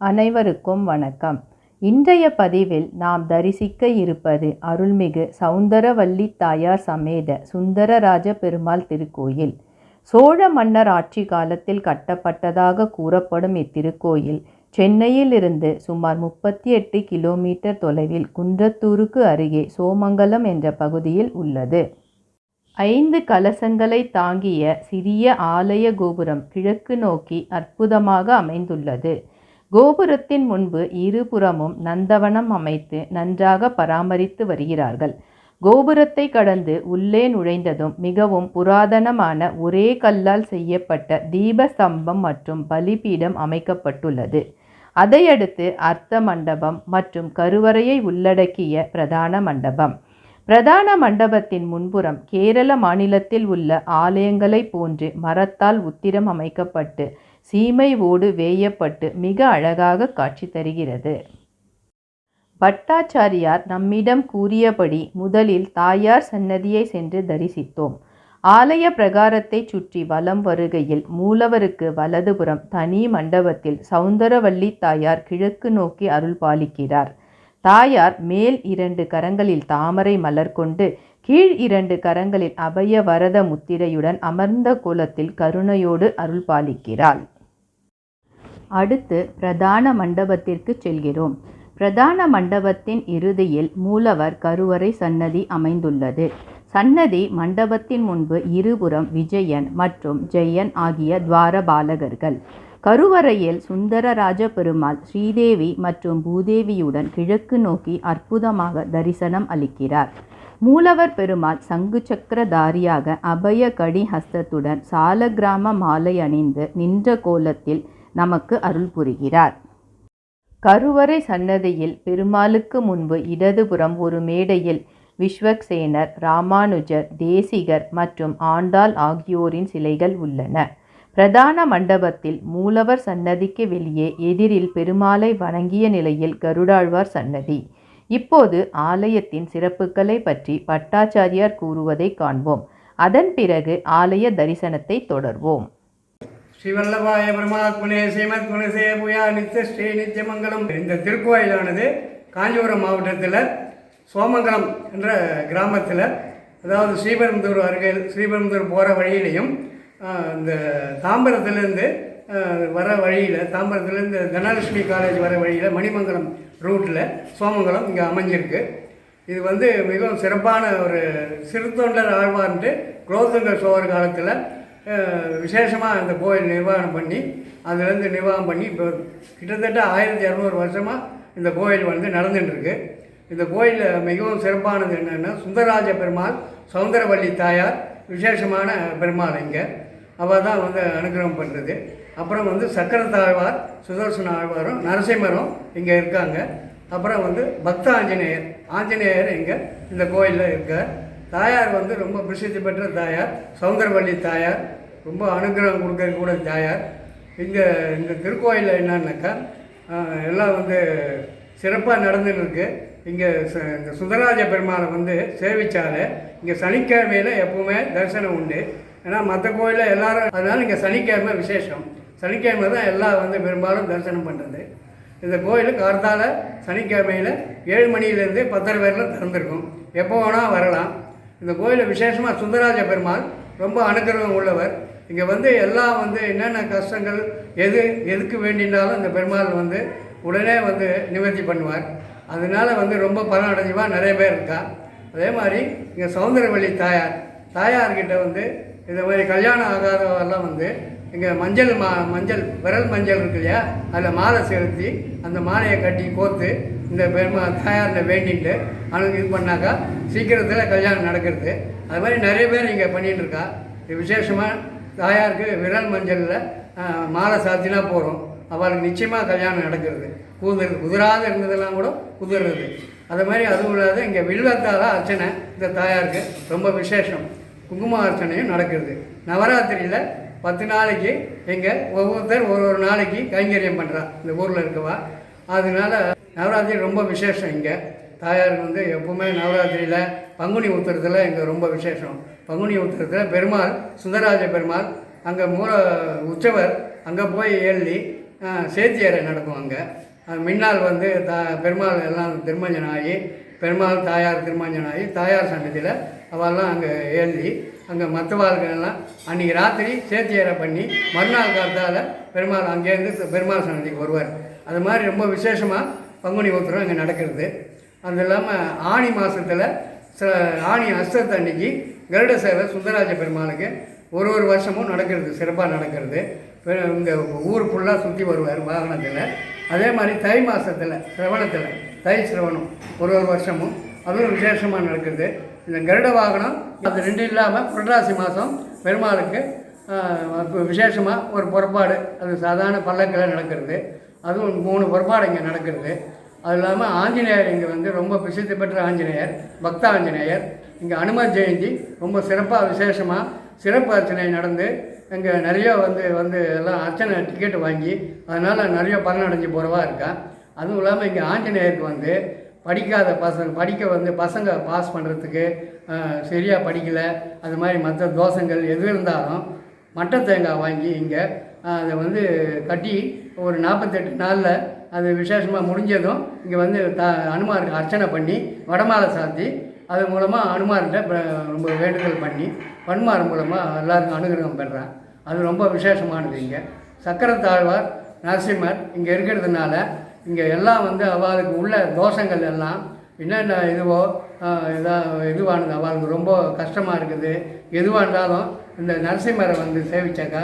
அனைவருக்கும் வணக்கம். இன்றைய பதிவில் நாம் தரிசிக்க இருப்பது அருள்மிகு சவுந்தரவல்லி தாயார் சமேத சுந்தரராஜ பெருமாள் திருக்கோயில். சோழ மன்னர் ஆட்சி காலத்தில் கட்டப்பட்டதாக கூறப்படும் இத்திருக்கோயில் சென்னையிலிருந்து சுமார் முப்பத்தி எட்டு கிலோமீட்டர் தொலைவில் குன்றத்தூருக்கு அருகே சோமங்கலம் என்ற பகுதியில் உள்ளது. ஐந்து கலசங்களை தாங்கிய சிறிய ஆலய கோபுரம் கிழக்கு நோக்கி அற்புதமாக அமைந்துள்ளது. கோபுரத்தின் முன்பு இருபுறமும் நந்தவனம் அமைத்து நன்றாக பராமரித்து வருகிறார்கள். கோபுரத்தை கடந்து உள்ளே நுழைந்ததும் மிகவும் புராதனமான ஒரே கல்லால் செய்யப்பட்ட தீபஸ்தம்பம் மற்றும் பலிபீடம் அமைக்கப்பட்டுள்ளது. அதையடுத்து அர்த்த மண்டபம் மற்றும் கருவறையை உள்ளடக்கிய பிரதான மண்டபம். பிரதான மண்டபத்தின் முன்புறம் கேரள மாநிலத்தில் உள்ள ஆலயங்களைப் போன்று மரத்தால் உத்திரம் அமைக்கப்பட்டு சீமை ஓடு வேயப்பட்டு மிக அழகாக காட்சி தருகிறது. பட்டாச்சாரியார் நம்மிடம் கூறியபடி முதலில் தாயார் சன்னதியை சென்று தரிசித்தோம். ஆலய பிரகாரத்தை சுற்றி வலம் வருகையில் மூலவருக்கு வலதுபுறம் தனி மண்டபத்தில் சௌந்தரவள்ளி தாயார் கிழக்கு நோக்கி அருள் பாலிக்கிறார். தாயார் மேல் இரண்டு கரங்களில் தாமரை மலர் கொண்டு கீழ் இரண்டு கரங்களில் அபய வரத முத்திரையுடன் அமர்ந்த கோலத்தில் கருணையோடு அருள் பாலிக்கிறாள். அடுத்து பிரதான மண்டபத்திற்கு செல்கிறோம். பிரதான மண்டபத்தின் இறுதியில் மூலவர் கருவறை சன்னதி அமைந்துள்ளது. சன்னதி மண்டபத்தின் முன்பு இருபுறம் விஜயன் மற்றும் ஜெயன் ஆகிய துவாரபாலகர்கள். கருவறையில் சுந்தரராஜ பெருமாள் ஸ்ரீதேவி மற்றும் பூதேவியுடன் கிழக்கு நோக்கி அற்புதமாக தரிசனம் அளிக்கிறார். மூலவர் பெருமாள் சங்கு சக்கரதாரியாக அபய கடி ஹஸ்தத்துடன் சாலகிராம மாலை அணிந்து நின்ற கோலத்தில் நமக்கு அருள் புரிகிறார். கருவறை சன்னதியில் பெருமாளுக்கு முன்பு இடதுபுறம் ஒரு மேடையில் விஸ்வக்சேனர் ராமானுஜர் தேசிகர் மற்றும் ஆண்டாள் ஆகியோரின் சிலைகள் உள்ளன. பிரதான மண்டபத்தில் மூலவர் சன்னதிக்கு வெளியே எதிரில் பெருமாளை வணங்கிய நிலையில் கருடாழ்வார் சன்னதி. இப்போது ஆலயத்தின் சிறப்புகளை பற்றி பட்டாச்சாரியார் கூறுவதை காண்போம். அதன் பிறகு ஆலய தரிசனத்தை தொடர்வோம். ஸ்ரீவல்லபாய பரமாத்மனே ஸ்ரீமத் குணசே புயா நித்திய ஸ்ரீ நித்தியமங்கலம் இந்த திருக்கோயிலானது காஞ்சிபுரம் மாவட்டத்தில் சோமங்கலம் என்ற கிராமத்தில் அதாவது ஸ்ரீபெரும்புதூர் அருகில் ஸ்ரீபெரும்புதூர் போகிற வழியிலையும் இந்த தாம்பரத்துலேருந்து வர வழியில் தாம்பரத்துலேருந்து தனலட்சுமி காலேஜ் வர வழியில் மணிமங்கலம் ரூட்டில் சோமங்கலம் இங்கே அமைஞ்சிருக்கு. இது வந்து மிகவும் சிறப்பான ஒரு சிறுத்தொண்டர் ஆழ்வார்ன்ட்டு குலோத்துங்க சோழர் காலத்தில் விசேஷமாக அந்த கோயில் நிர்வாகம் பண்ணி அதுலேருந்து நிர்வாகம் பண்ணி இப்போ கிட்டத்தட்ட ஆயிரத்தி இரநூறு வருஷமாக இந்த கோயில் வந்து நடந்துட்டுருக்கு. இந்த கோயிலில் மிகவும் சிறப்பானது என்னென்னா சுந்தரராஜ பெருமாள் சௌந்தரவல்லி தாயார் விசேஷமான பெருமாள் இங்கே. அவள் தான் வந்து அனுகிரகம் பண்ணுறது அப்புறம் வந்து சக்கர தாழ்வார் சுதர்சன ஆழ்வாரும் நரசிம்மரும் இங்கே இருக்காங்க. அப்புறம் வந்து பக்த ஆஞ்சநேயர் ஆஞ்சநேயர் இங்கே இந்த கோயிலில் இருக்கார். தாயார் வந்து ரொம்ப பிரசித்தி பெற்ற தாயார் சௌந்தரவல்லி தாயார் ரொம்ப அனுகிரகம் கூட தாயார் இங்கே இந்த திருக்கோயிலில் என்னன்னாக்கா எல்லாம் வந்து சிறப்பாக நடந்துன்னு இருக்குது இங்கே ச- இந்த சுந்தரராஜ பெருமாளை வந்து சேவித்தாலே இங்கே சனிக்கிழமையில் எப்போவுமே தரிசனம் உண்டு. ஏன்னா மற்ற கோயிலில் எல்லாரும் அதனால் இங்கே சனிக்கிழமை விசேஷம். சனிக்கிழமை தான் எல்லாம் வந்து பெரும்பாலும் தரிசனம் பண்ணுறது இந்த கோயில் கார்த்தால சனிக்கிழமையில் ஏழு மணியிலேருந்து பத்தரை பேரில் திறந்துருக்கும். எப்போ வேணால் வரலாம். இந்த கோயிலில் விசேஷமாக சுந்தரராஜ பெருமாள் ரொம்ப அனுகிரகம் உள்ளவர். இங்கே வந்து எல்லாம் வந்து என்னென்ன கஷ்டங்கள் எது எதுக்கு வேண்டினாலும் இந்த பெருமாள் வந்து உடனே வந்து நிவர்த்தி பண்ணுவார். அதனால் வந்து ரொம்ப பலன் அடைஞ்சவா நிறைய பேர் இருக்கா. அதே மாதிரி இங்கே சௌந்தரவள்ளி தாயார். தாயார்கிட்ட வந்து இந்த மாதிரி கல்யாணம் ஆகாதவெல்லாம் வந்து இங்கே மஞ்சள் மா மஞ்சள் விரல் மஞ்சள் இருக்கு இல்லையா? அதில் மாலை செலுத்தி அந்த மாலையை கட்டி கோர்த்து இந்த பெருமா தாயாரில் வேண்டிட்டு அவனுக்கு இது பண்ணாக்கா சீக்கிரத்தில் கல்யாணம் நடக்கிறது. அது மாதிரி நிறைய பேர் இங்கே பண்ணிகிட்டு இருக்கா விசேஷமாக தாயாருக்கு விரல் மஞ்சளில் மாலை சாத்தினா போகிறோம் அவளுக்கு நிச்சயமாக கல்யாணம் நடக்கிறது. கூதுறது குதிராத இருந்ததெல்லாம் கூட குதிர்றது. அது மாதிரி அதுவும் இல்லாத இங்கே வில்வத்தால் அர்ச்சனை இந்த தாயாருக்கு ரொம்ப விசேஷம். குங்கும அர்ச்சனையும் நடக்கிறது. நவராத்திரியில் பத்து நாளைக்கு இங்கே ஒவ்வொருத்தர் ஒரு ஒரு நாளைக்கு கைங்கரியம் பண்ணுறா இந்த ஊரில் இருக்கவா. அதனால நவராத்திரி ரொம்ப விசேஷம் இங்கே. தாயாருக்கு வந்து எப்பவுமே நவராத்திரியில் பங்குனி உத்திரத்தில் எங்கள் ரொம்ப விசேஷம். பங்குனி உத்திரத்தில் பெருமாள் சுந்தரராஜ பெருமாள் அங்கே மூல உற்சவர் அங்கே போய் எழுதி சேத்தியரை நடக்கும் அங்கே. முன்னால் வந்து த பெருமாள் எல்லாம் திருமஞ்சனம் ஆகி பெருமாள் தாயார் திருமஞ்சனம் ஆகி தாயார் சன்னதியில் அவெல்லாம் அங்கே எழுதி அங்கே மற்றவாள்கள் எல்லாம் அன்றைக்கி ராத்திரி சேத்தியரை பண்ணி மறுநாள் காலத்தால் பெருமாள் அங்கேருந்து பெருமாள் சன்னதிக்கு வருவார். அது மாதிரி ரொம்ப விசேஷமாக பங்குனி உத்திரம் இங்கே நடக்கிறது. அது இல்லாமல் ஆணி மாதத்தில் சில ஆணி அஸ்தத்தை அன்னைக்கு கருட சேவை சுந்தராஜ பெருமாளுக்கு ஒரு ஒரு வருஷமும் நடக்கிறது சிறப்பாக நடக்கிறது. இங்கே ஊர் ஃபுல்லாக சுற்றி வருவார் வாகனத்தில். அதே மாதிரி தை மாதத்தில் சிரவணத்தில் தை சிரவணம் ஒரு ஒரு வருஷமும் அதுவும் விசேஷமாக நடக்கிறது. இந்த கருட வாகனம் அது ரெண்டு இல்லாமல் புரட்டாசி மாதம் பெருமாளுக்கு விசேஷமாக ஒரு புறப்பாடு அது சாதாரண பல்லக்கில் நடக்கிறது. அதுவும் மூணு புறப்பாடு இங்கே நடக்கிறது. அது இல்லாமல் ஆஞ்சநேயர் இங்கே வந்து ரொம்ப பிரசித்தி பெற்ற ஆஞ்சநேயர் பக்த ஆஞ்சநேயர் இங்கே அனுமர் ஜெயந்தி ரொம்ப சிறப்பாக விசேஷமாக சிறப்பு அர்ச்சனை நடந்து இங்கே நிறைய வந்து வந்து எல்லாம் அர்ச்சனை டிக்கெட் வாங்கி அதனால் நிறைய பலனடைஞ்சு போகிறவா இருக்கா. அதுவும் இல்லாமல் இங்கே ஆஞ்சநேயருக்கு வந்து படிக்காத பசங்க படிக்க வந்து பசங்க பாஸ் பண்ணுறதுக்கு சரியாக படிக்கலை. அது மாதிரி மற்ற தோஷங்கள் எது இருந்தாலும் மட்டை தேங்காய் வாங்கி இங்கே அதை வந்து கட்டி ஒரு நாற்பத்தெட்டு நாளில் அது விசேஷமாக முடிஞ்சதும் இங்கே வந்து த அனுமாருக்கு அர்ச்சனை பண்ணி வடமாலை சாத்தி அது மூலமாக அனுமார்கிட்ட ரொம்ப வேண்டுதல் பண்ணி பன்மார் மூலமாக எல்லாருக்கும் அனுகிரகம் பெறுறேன். அது ரொம்ப விசேஷமானது இங்கே. சக்கரத்தாழ்வார் நரசிம்மர் இங்கே இருக்கிறதுனால இங்கே எல்லாம் வந்து அவளுக்கு உள்ள தோஷங்கள் எல்லாம் என்னென்ன இதுவோ இதாக இதுவானது அவளுக்கு ரொம்ப கஷ்டமாக இருக்குது. எதுவாக இருந்தாலும் இந்த நரசிம்மரை வந்து சேவிச்சாக்கா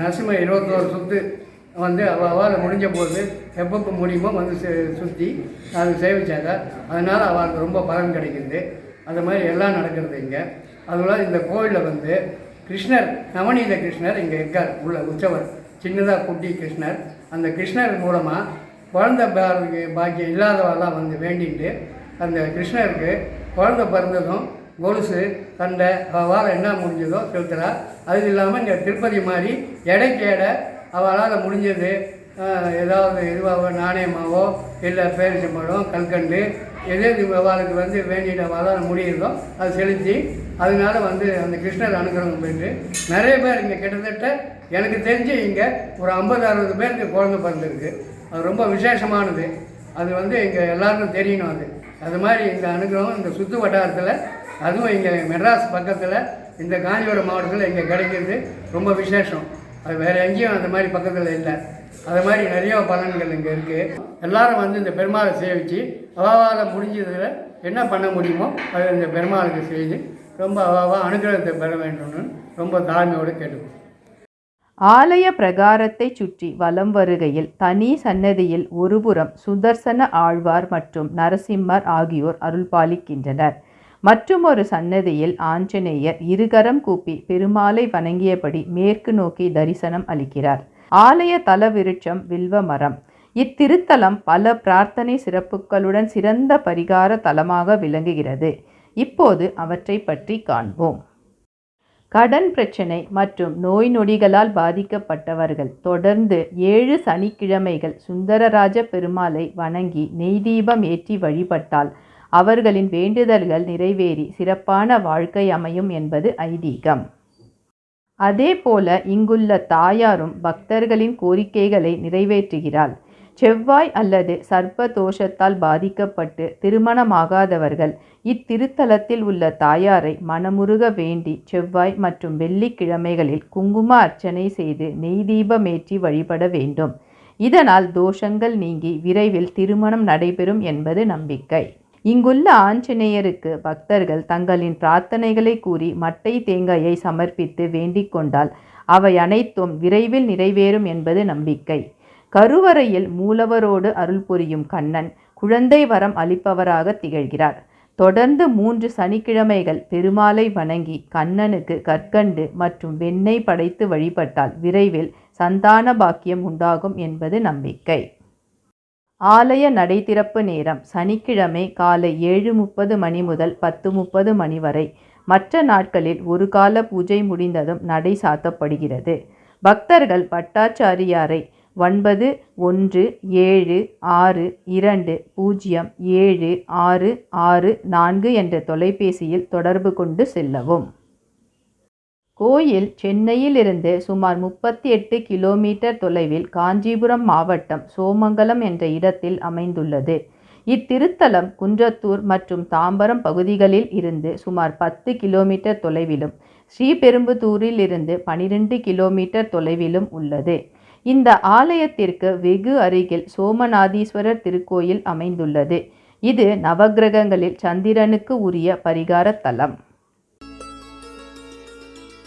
நரசிம்மர் இருபத்தோரு சுற்று வந்து அவள் முடிஞ்ச போது எப்பப்போ முடியுமோ வந்து சுற்றி அது சேவிச்சாங்க அதனால் அவளுக்கு ரொம்ப பலன் கிடைக்குது. அது மாதிரி எல்லாம் நடக்கிறது இங்கே. அதுபோல் இந்த கோவிலில் வந்து கிருஷ்ணர் நவநீத கிருஷ்ணர் இங்கே இருக்கார். உள்ள உற்சவர் சின்னதாக குட்டி கிருஷ்ணர். அந்த கிருஷ்ணர் மூலமாக குழந்த பாக்கியம் இல்லாதவெல்லாம் வந்து வேண்டிட்டு அந்த கிருஷ்ணருக்கு குழந்த பிறந்ததும் கொலுசு சண்டை வாரம் என்ன முடிஞ்சதோ செலுத்துறா. அது இல்லாமல் இங்கே திருப்பதி மாதிரி எடைக்கு எடை அவளால் முடிஞ்சது ஏதாவது இதுவாகவோ நாணயமாவோ இல்லை பேரிச்சம்பழம் கல்கண்டு எது அவளுக்கு வந்து வேண்டிய அவளால் முடியுதோ அது செலுத்தி அதனால வந்து அந்த கிருஷ்ணர் அனுகிரகம் பெற்று நிறைய பேர் இங்கே கிட்டத்தட்ட எனக்கு தெரிஞ்சு இங்கே ஒரு ஐம்பது அறுபது பேருக்கு குழந்தை பிறந்திருக்கு. அது ரொம்ப விசேஷமானது. அது வந்து இங்கே எல்லாருக்கும் தெரியணும் அது. அது மாதிரி இந்த அனுகிரகம் இந்த சுற்று வட்டாரத்தில் அதுவும் இங்கே மெட்ராஸ் பக்கத்தில் இந்த காஞ்சிபுரம் மாவட்டத்தில் இங்கே கிடைக்கிறது ரொம்ப விசேஷம். அது வேறு எங்கேயும் அந்த மாதிரி பக்கத்தில் இல்லை. அது மாதிரி நிறைய பலன்கள் இங்கே இருக்குது எல்லாரும் வந்து இந்த பெருமாளை சேவித்து அவாவால் முடிஞ்சதில் என்ன பண்ண முடியுமோ அதை இந்த பெருமாளுக்கு செய்து ரொம்ப அவாவாக அனுகிரகத்தை பெற வேண்டும்னு ரொம்ப தாழ்மையோடு கேட்டுக்கணும் ஆலய பிரகாரத்தை சுற்றி வலம் வருகையில் தனி சன்னதியில் ஒருபுறம் சுதர்சன ஆழ்வார் மற்றும் நரசிம்மர் ஆகியோர் அருள்பாலிக்கின்றனர். மற்றுமொரு சன்னதியில் ஆஞ்சநேயர் இருகரம் கூப்பி பெருமாளை வணங்கியபடி மேற்கு நோக்கி தரிசனம் அளிக்கிறார். ஆலய தலவிருட்சம் வில்வ மரம் இத்திருத்தலம் பல பிரார்த்தனை சிறப்புகளுடன் சிறந்த பரிகார தலமாக விளங்குகிறது. இப்போது அவற்றை பற்றி காண்போம். கடன் பிரச்சனை மற்றும் நோய் நொடிகளால் பாதிக்கப்பட்டவர்கள். தொடர்ந்து ஏழு சனிக்கிழமைகள் சுந்தரராஜ பெருமாளை வணங்கி நெய் தீபம் ஏற்றி வழிபட்டால் அவர்களின் வேண்டுதல்கள் நிறைவேறி சிறப்பான வாழ்க்கை அமையும் என்பது ஐதீகம். அதேபோல இங்குள்ள தாயாரும் பக்தர்களின் கோரிக்கைகளை நிறைவேற்றுகிறாள். செவ்வாய் அல்லது சர்ப்ப தோஷத்தால் பாதிக்கப்பட்டு திருமணமாகாதவர்கள் இத்திருத்தலத்தில் உள்ள தாயாரை மனமுருக வேண்டி செவ்வாய் மற்றும் வெள்ளிக்கிழமைகளில் குங்கும அர்ச்சனை செய்து நெய் தீபமேற்றி வழிபட வேண்டும். இதனால் தோஷங்கள் நீங்கி விரைவில் திருமணம் நடைபெறும் என்பது நம்பிக்கை. இங்குள்ள ஆஞ்சநேயருக்கு பக்தர்கள் தங்களின் பிரார்த்தனைகளை கூறி மட்டை தேங்காயை சமர்ப்பித்து வேண்டிக் கொண்டால் அவை அனைத்தும் விரைவில் நிறைவேறும் என்பது நம்பிக்கை. கருவறையில் மூலவரோடு அருள் புரியும் கண்ணன் குழந்தை வரம் அளிப்பவராக திகழ்கிறார். தொடர்ந்து மூன்று சனிக்கிழமைகள் பெருமாளை வணங்கி கண்ணனுக்கு கற்கண்டு மற்றும் வெண்ணெய் படைத்து வழிபட்டால் விரைவில் சந்தான பாக்கியம் உண்டாகும் என்பது நம்பிக்கை. ஆலய நடைதிறப்பு நேரம் சனிக்கிழமை காலை ஏழு முப்பது மணி முதல் பத்து முப்பது மணி வரை. மற்ற நாட்களில் ஒரு கால பூஜை முடிந்ததும் நடை சாத்தப்படுகிறது. பக்தர்கள் பட்டாச்சாரியாரை ஒன்பது ஒன்று ஏழு ஆறு இரண்டு பூஜ்ஜியம் ஏழு ஆறு ஆறு நான்கு என்ற தொலைபேசியில் தொடர்பு கொண்டு செல்லவும். கோயில் சென்னையிலிருந்து சுமார் முப்பத்தி எட்டு கிலோமீட்டர் தொலைவில் காஞ்சிபுரம் மாவட்டம் சோமங்கலம் என்ற இடத்தில் அமைந்துள்ளது. இத்திருத்தலம் குன்றத்தூர் மற்றும் தாம்பரம் பகுதிகளில் இருந்து சுமார் பத்து கிலோமீட்டர் தொலைவிலும் ஸ்ரீபெரும்புதூரில் இருந்து பனிரெண்டு கிலோமீட்டர் தொலைவிலும் உள்ளது. இந்த ஆலயத்திற்கு வெகு அருகில் சோமநாதீஸ்வரர் திருக்கோயில் அமைந்துள்ளது. இது நவக்கிரகங்களில் சந்திரனுக்கு உரிய பரிகார தலம்.